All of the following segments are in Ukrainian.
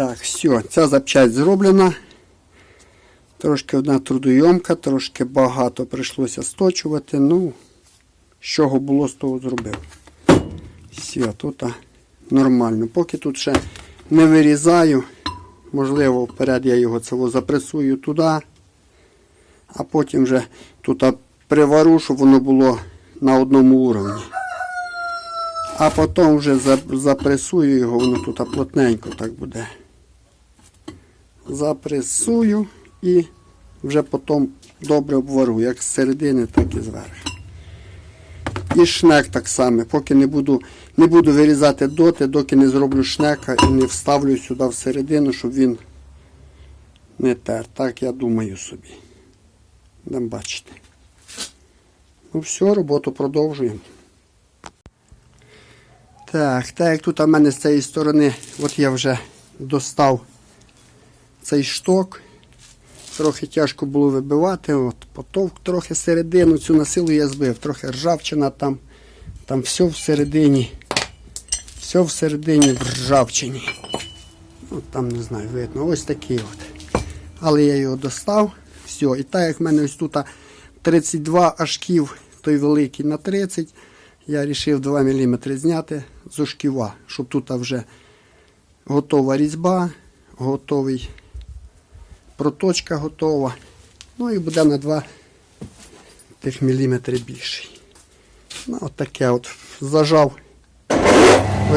Так, все, ця запчасть зроблена. Трошки одна трудойомка, трошки багато прийшлося сточувати. Ну, з чого було, з того зробив. Все, тут нормально. Поки тут ще не вирізаю. Можливо, вперед я його цього запресую туди, а потім вже тут привару, щоб воно було на одному уровні. А потім вже запресую його, воно тут плотненько так буде. Запресую і вже потім добре обвару, як з середини, так і зверху. І шнек так само. Поки не буду, не буду вирізати доти, доки не зроблю шнека і не вставлю сюди всередину, щоб він не тер. Так я думаю собі. Дам бачити. Ну все, роботу продовжуємо. Так, так як тут у мене з цієї сторони, от я вже достав цей шток. Трохи тяжко було вибивати, от, потовк трохи середину, цю насилу я збив, трохи ржавчина там, там все всередині. Все всередині в ржавчині. Ну, там не знаю, видно. Ось такий от. Але я його достав. Все. І так як в мене ось тут 32 ашків, той великий на 30, я вирішив 2 мм зняти з ошківа, щоб тут вже готова різьба, готовий проточка готова. Ну і буде на 2 тих міліметри більший. Ну, от таке от зажав.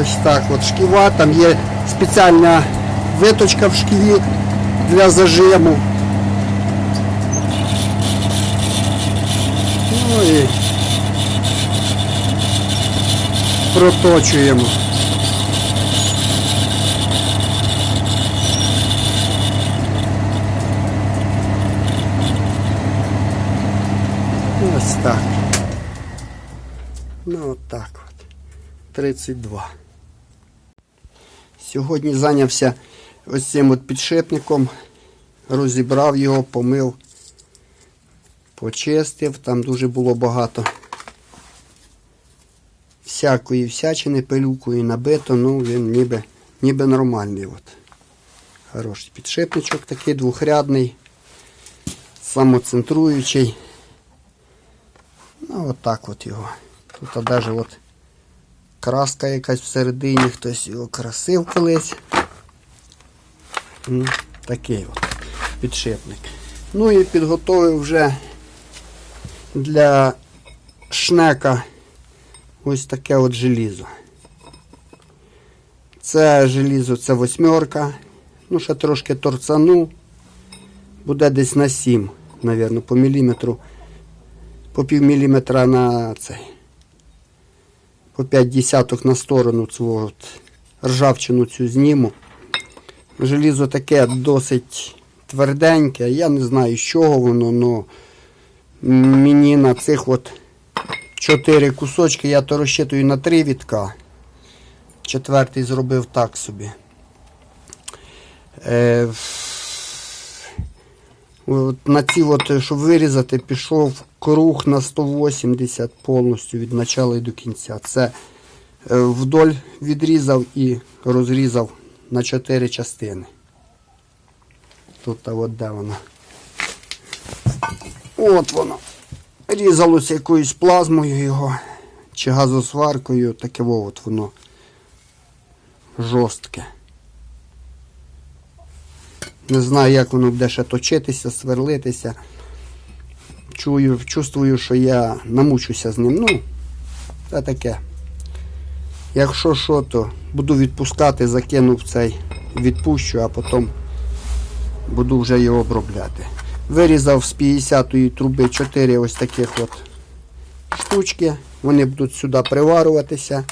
Ось так от шківа. Там є спеціальна виточка в шківі для зажиму. Ну і проточуємо. Ось так. Ну от от. 32. Сьогодні зайнявся ось цим от підшипником. Розібрав його, помив, почистив. Там дуже було багато всякої всячини пилюкою набито, ну він ніби, ніби нормальний. От. Хороший підшипничок такий двохрядний, самоцентруючий. Ну, от так от його. Тут навіть от краска якась всередині, хтось його красив колись. Такий от підшипник. Ну і підготовив вже для шнека ось таке от желізо. Це желізо, це восьмерка. Ну, ще трошки торцану. Буде десь на 7, мабуть, по міліметру по пів міліметра на цей. По 5 десяток на сторону цього от ржавчину цю зніму. Желізо таке досить тверденьке. Я не знаю, з чого воно, але мені на цих от 4 кусочки я то розчитую на 3 вітка. Четвертий зробив так собі. Е, От на ці, от, щоб вирізати, пішов круг на 180 повністю від початку і до кінця. Це е, вдоль відрізав і розрізав на 4 частини. Тут а от де воно. От воно. Різалося якоюсь плазмою його чи газосваркою, таке от воно жорстке. Не знаю, як воно буде ще точитися, сверлитися. Чую, чувствую, що я намучуся з ним. Ну, це таке. Якщо що, то буду відпускати, закину в цей, відпущу, а потім буду вже його обробляти. Вирізав з 50-ї труби 4 ось таких от штучки. Вони будуть сюди приварюватися.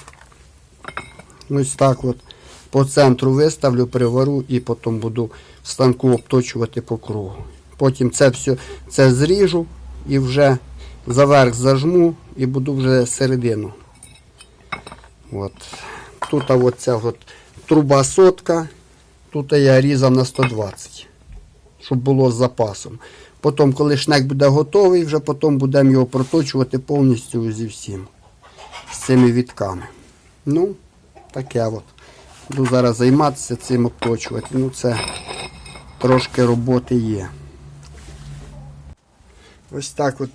Ось так от. По центру виставлю, привару і потім буду станку обточувати по кругу. Потім це все це зріжу і вже заверх зажму і буду вже середину. От. Тут от ця от труба сотка. Тут я різав на 120, щоб було з запасом. Потім, коли шнек буде готовий, вже потім будемо його проточувати повністю зі всім. З цими вітками. Ну, таке от. Буду зараз займатися цим обточувати. Ну це трошки роботи є. Ось так от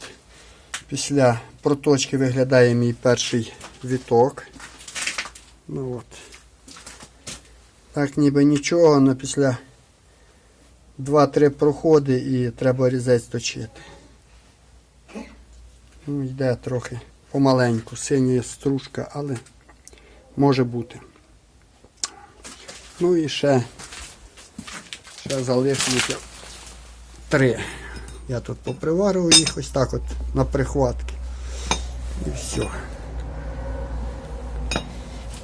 після проточки виглядає мій перший віток. Ну от. Так ніби нічого, але після 2-3 проходи і треба різець точити. Ну, йде трохи помаленьку, синя стружка, але може бути. Ну і ще, ще залишилося три. Я тут поприварив їх ось так от на прихватки. І все.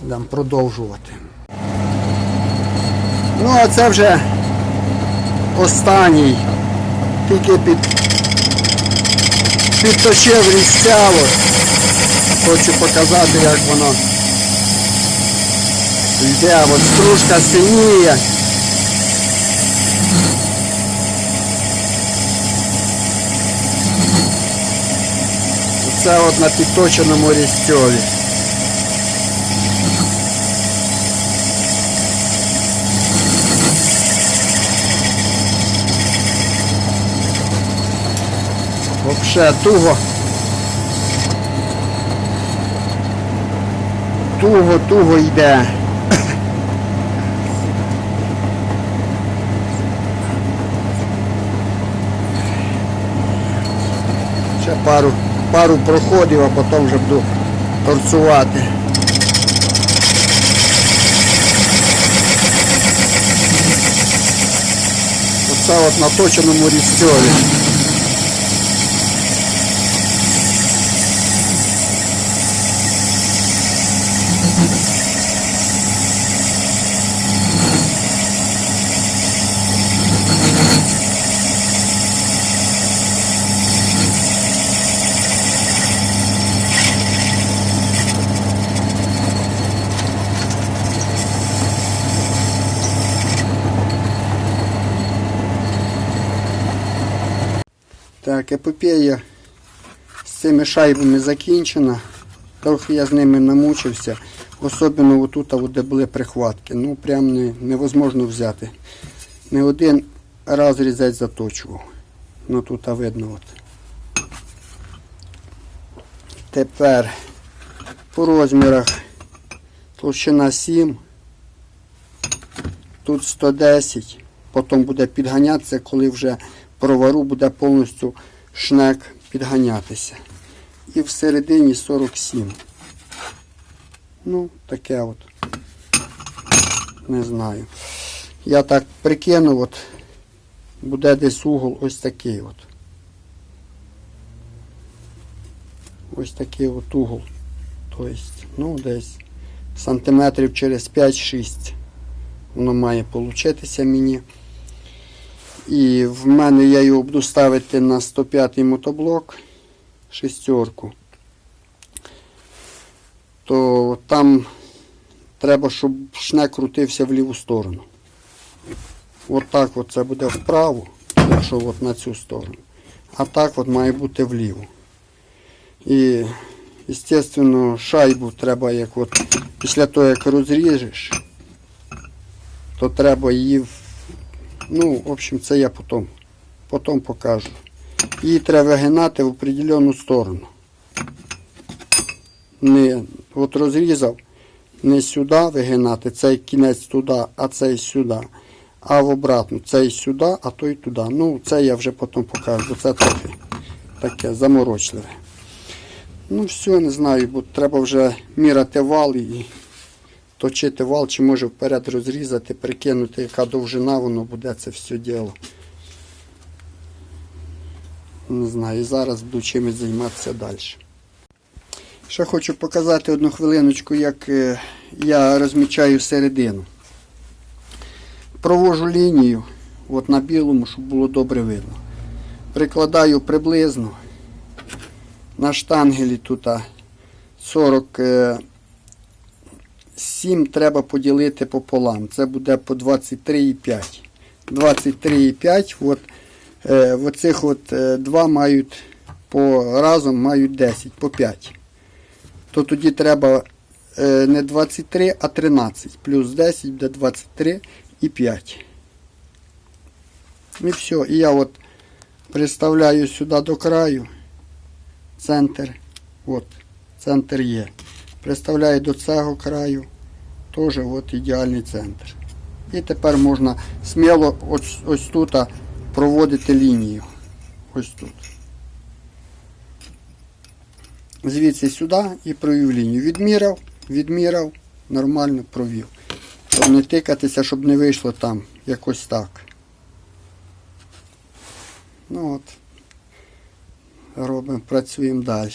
Дам продовжувати. Ну, а це вже останній. Тільки під, підточив різця. Хочу показати, як воно йде. От стружка синіє. Це от на підточеному різцьові. Вообще туго. Туго, туго йде. Ще пару, пару проходів, а потім вже буду торцувати. Оце от на точеному різцьові. Так, епопея з цими шайбами закінчена. Трохи я з ними намучився. Особливо отут, де були прихватки. Ну прям не, невозможно взяти. Не один раз різець заточував. Ну тут видно. От. Тепер по розмірах толщина 7. Тут 110. Потім буде підганятися, коли вже провару буде повністю шнек підганятися. І всередині 47. Ну, таке от. Не знаю. Я так прикинув, от буде десь угол ось такий от. Ось такий от угол. Тобто, ну, десь сантиметрів через 5-6 воно має получитися мені. І в мене я його буду ставити на 105 мотоблок шестерку. То там треба, щоб шнек крутився в ліву сторону. От так от це буде вправо, якщо от на цю сторону. А так от має бути вліво. І, звісно, шайбу треба, як от після того, як розріжеш, то треба її Ну, в общем, це я потім, потім покажу. Її треба вигинати в определену сторону. Не, от розрізав, не сюди вигинати, цей кінець туди, а цей сюди. А в обратну, цей сюди, а той туди. Ну, це я вже потім покажу, бо це трохи таке заморочливе. Ну, все, не знаю, бо треба вже міряти вал і точити вал, чи може вперед розрізати, прикинути, яка довжина воно буде це все діло. Не знаю, і зараз буду чимось займатися далі. Ще хочу показати одну хвилиночку, як е, я розмічаю середину. Провожу лінію от на білому, щоб було добре видно. Прикладаю приблизно на штангелі тут а, 40 е, 7 треба поділити пополам. Це буде по 23,5. 23,5. От, е, оцих от, е, два мають по разом мають 10, по 5. То тоді треба е, не 23, а 13. Плюс 10 буде 23 і 5. І все. І я от приставляю сюди до краю. Центр. От, центр є. Приставляю до цього краю. Теж от ідеальний центр. І тепер можна сміло ось, ось тут проводити лінію. Ось тут. Звідси сюди і провів лінію. Відміряв, відміряв, нормально провів. Щоб не тикатися, щоб не вийшло там якось так. Ну от. Робимо, працюємо далі.